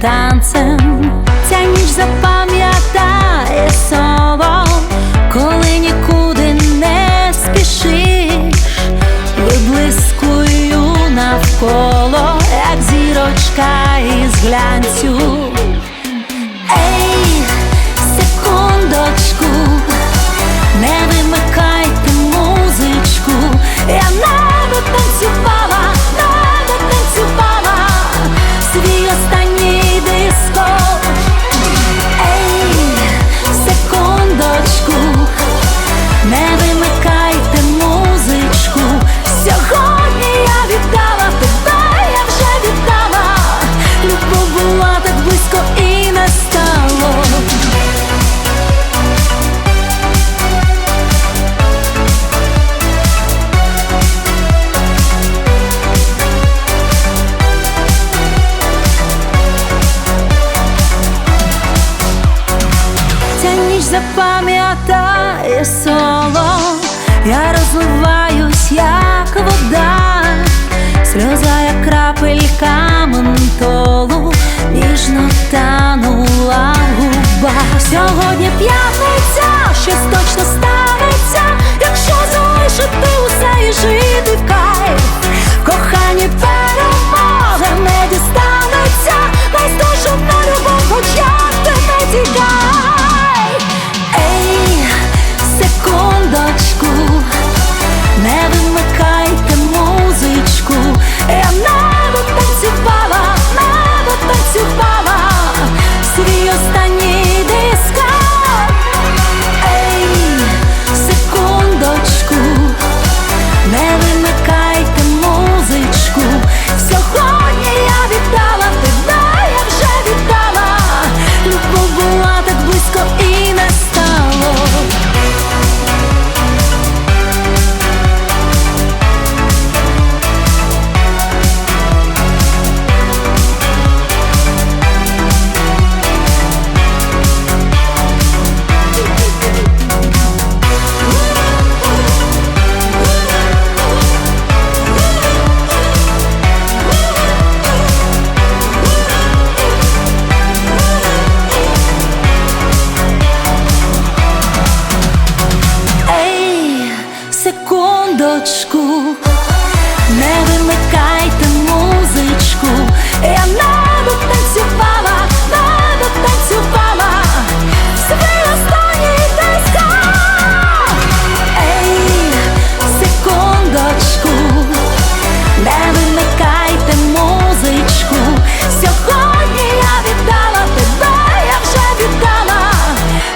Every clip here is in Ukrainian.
танцем, ця ніч запам'ятає слово, коли нікуди не спішиш, виблискую навколо, як зірочка із глянцю. Сьогодні п'ятниця, щось точно станеться, якщо залишити. сорочку, не вимикайте музичку, я небо танцювала, небо танцювала, свій останній танцька. Ей, секундочку, не вимикайте музичку, сьогодні я віддала тебе, я вже віддала,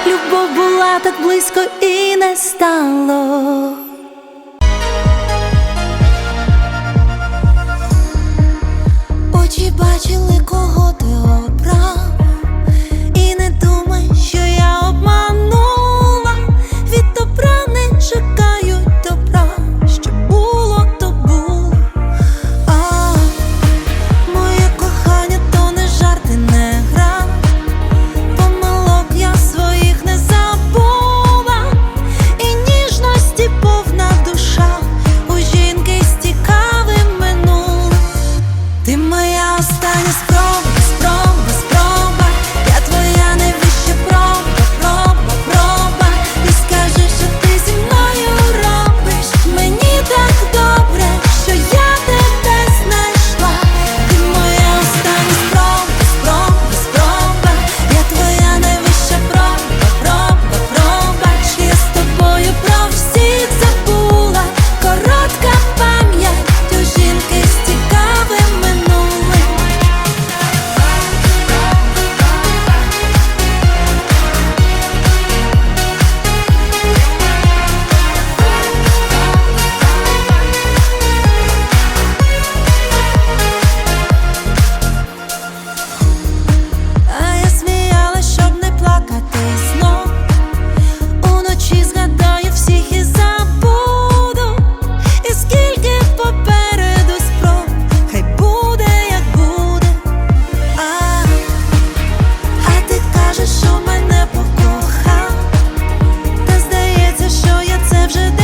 любов була так близько і не стало. побачили. вже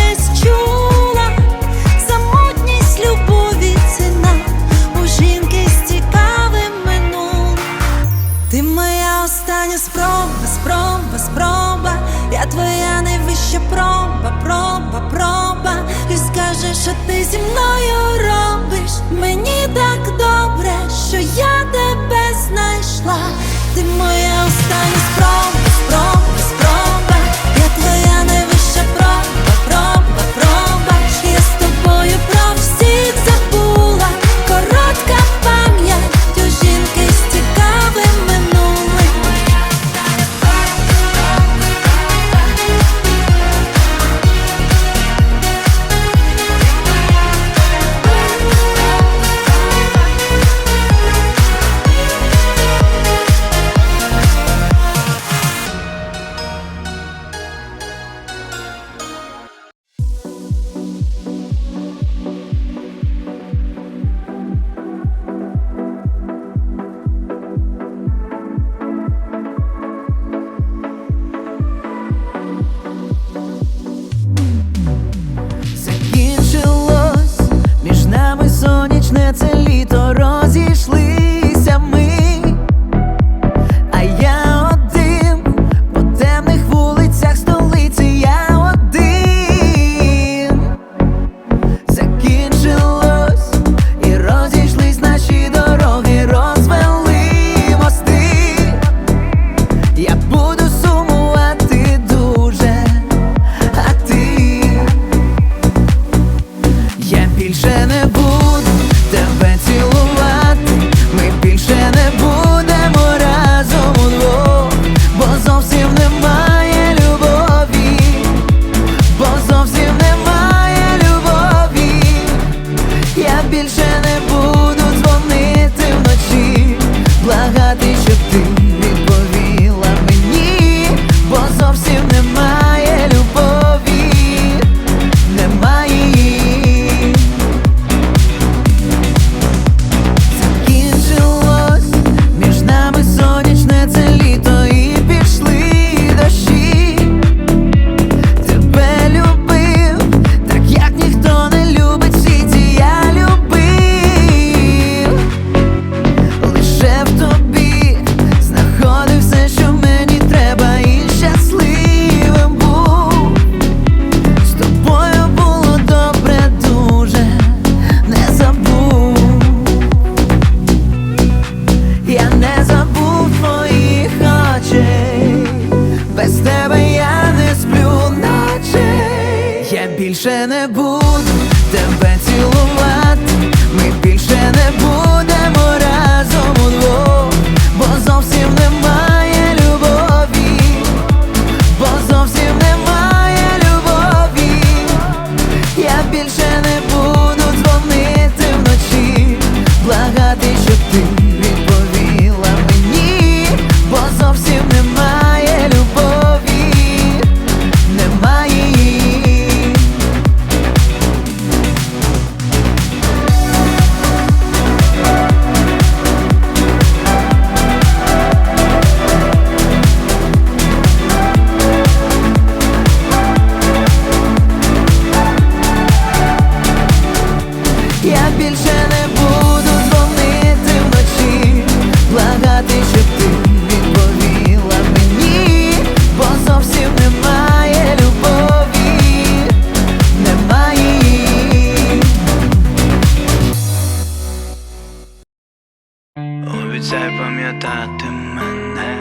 Обіцяй пам'ятати мене,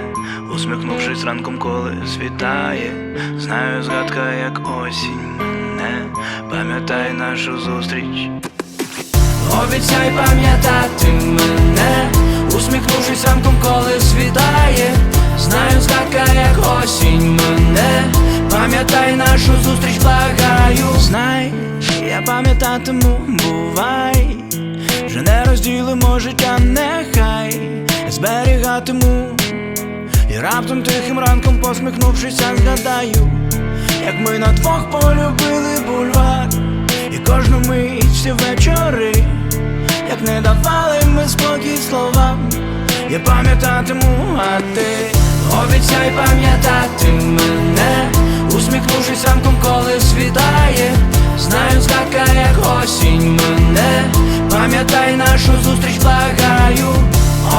усміхнувшись ранком, коли світає. Знаю, згадка, як осінь мене, пам'ятай нашу зустріч. Обіцяй пам'ятати мене, усміхнувшись ранком, коли світає. Знаю, згадка, як осінь мене, пам'ятай нашу зустріч, благаю. Знай, я пам'ятатиму, бувай. Розділимо життя, нехай зберігатиму. І раптом тихим ранком посміхнувшися, згадаю, як ми на двох полюбили бульвар, і кожну мить всі вечори, як не давали ми спокій словам, я пам'ятатиму, а ти обіцяй пам'ятати мене, нашу зустріч, благаю,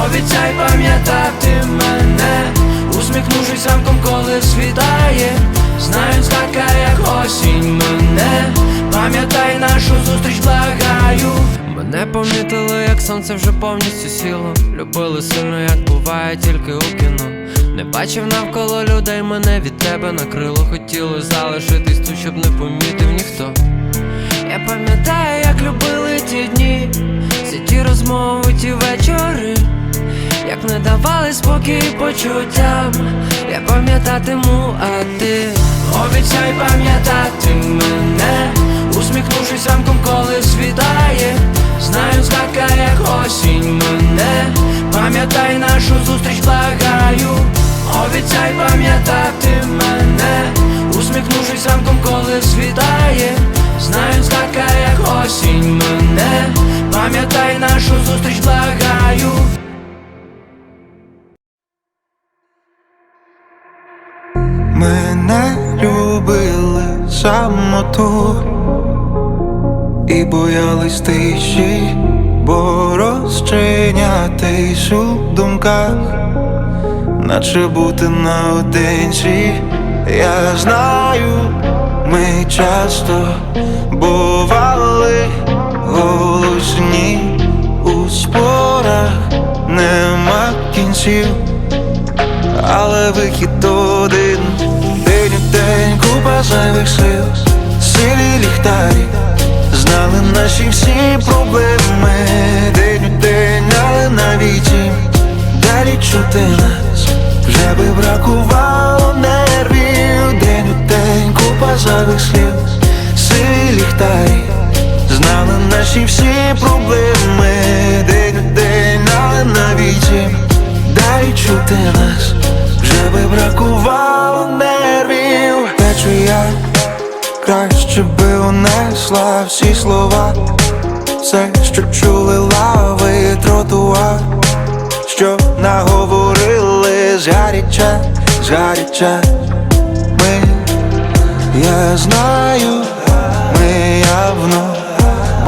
обіцяй пам'ятати мене, усміхнувшись ранком, коли світає, знаю, згадка, як осінь мене, пам'ятай нашу зустріч, благаю. Мене помітили, як сонце вже повністю сіло. Любили сильно, як буває тільки у кіно. Не бачив навколо людей, мене від тебе накрило. Хотіло залишитись тут, щоб не помітив ніхто. Я пам'ятаю, як любили ті дні, всі ті розмови, ті вечори, як не давали спокій почуттям. Я пам'ятатиму, а ти Обіцяй пам'ятати мене, усміхнувшись ранком, коли світає, знаю, згадка, як осінь мене, пам'ятай нашу зустріч, благаю, обіцяй пам'ятати мене, усміхнувшись ранком, коли світає, знаю, згадка, як осінь мене, пам'ятай нашу зустріч, благаю. Мене любили самоту і боялись тиші, бо розчинятись у думках, наче бути наодинці. Я знаю, ми часто бували голосні у спорах, нема кінців. Але вихід один. День у день купа зайвих сліз Силі ліхтарі. Знали наші всі проблеми. День у день, але навіть Далі чути нас. Вже би бракувало нервів День купа Силі ліхтарі знали наші всі проблеми, день у день, але навіки Дай чути нас, вже би бракувало нервів. Течу я, краще би унесла всі слова, все, що чули лави, тротуар, що наговорили. Згаряча, згаряча я знаю, ми явно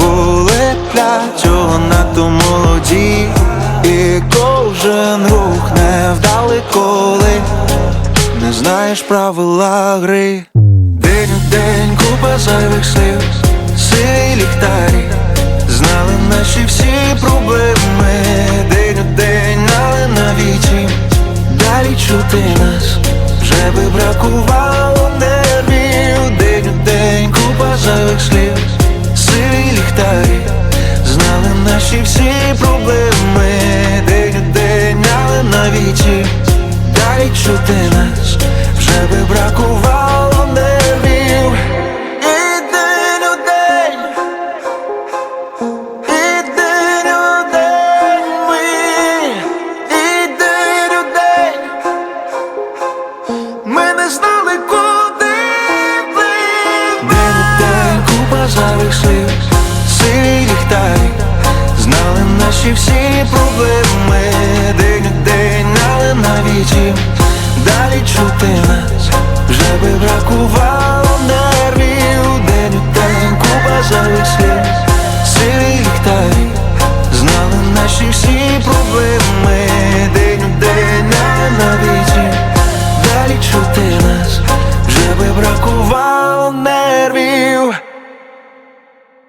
були для цього надто молоді, і кожен рух не вдали коли не знаєш правила гри. День у день купа зайвих слів, сиві ліхтарі, знали наші всі проблеми. День у день, але навіки далі чути нас, вже би бракувало нервів. Зайвих слів, сиві ліхтарі, знали наші всі проблеми. День у день, але навіки далі чути нас, вже би бракувало наші всі проблеми. День у день, але навіки далі чути нас, вже би бракувало